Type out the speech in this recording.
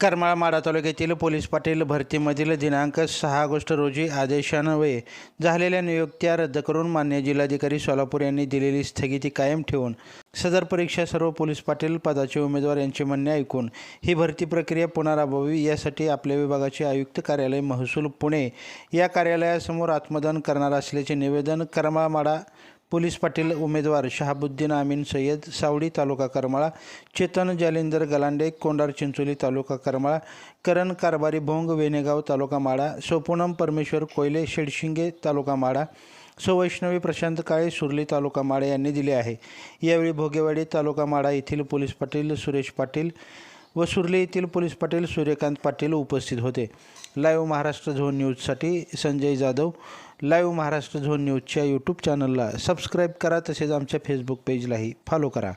करमाळमाडा तालुक्यातील पोलीस पाटील भरतीमधील दिनांक सहा ऑगस्ट रोजी आदेशान्वये झालेल्या नियुक्त्या रद्द करून मान्य जिल्हाधिकारी सोलापूर यांनी दिलेली स्थगिती कायम ठेवून सदर परीक्षा सर्व पोलीस पाटील पदाचे उमेदवार यांचे म्हणणे ऐकून ही भरती प्रक्रिया पुन्हा राबवावी यासाठी आपल्या विभागाचे आयुक्त कार्यालय महसूल पुणे या कार्यालयासमोर आत्मदान करणार असल्याचे निवेदन करमाळमाडा पोलीस पाटील उमेदवार शहाबुद्दीन आमीन सय्यद सावडी तालुका करमाळा चेतन जालिंदर गलांडे कोंडार चिंचोली तालुका करमाळा करण कारभारी भोंग वेनेगाव तालुका माडा सोपूनम परमेश्वर कोयले शेडशिंगे तालुका माडा सवैष्णवी प्रशांत काळे सुरली तालुका माडा यांनी दिले आहे. यावेळी भोगेवाडी तालुका माडा येथील पोलीस पाटील सुरेश पाटील व सुर्ले येथील पोलीस पाटील सूर्यकांत पाटील उपस्थित होते. लाईव्ह महाराष्ट्र झोन न्यूजसाठी संजय जाधव. लाईव्ह महाराष्ट्र झोन न्यूजच्या यूट्यूब चॅनलला सबस्क्राईब करा तसेच आमच्या फेसबुक पेजलाही फॉलो करा.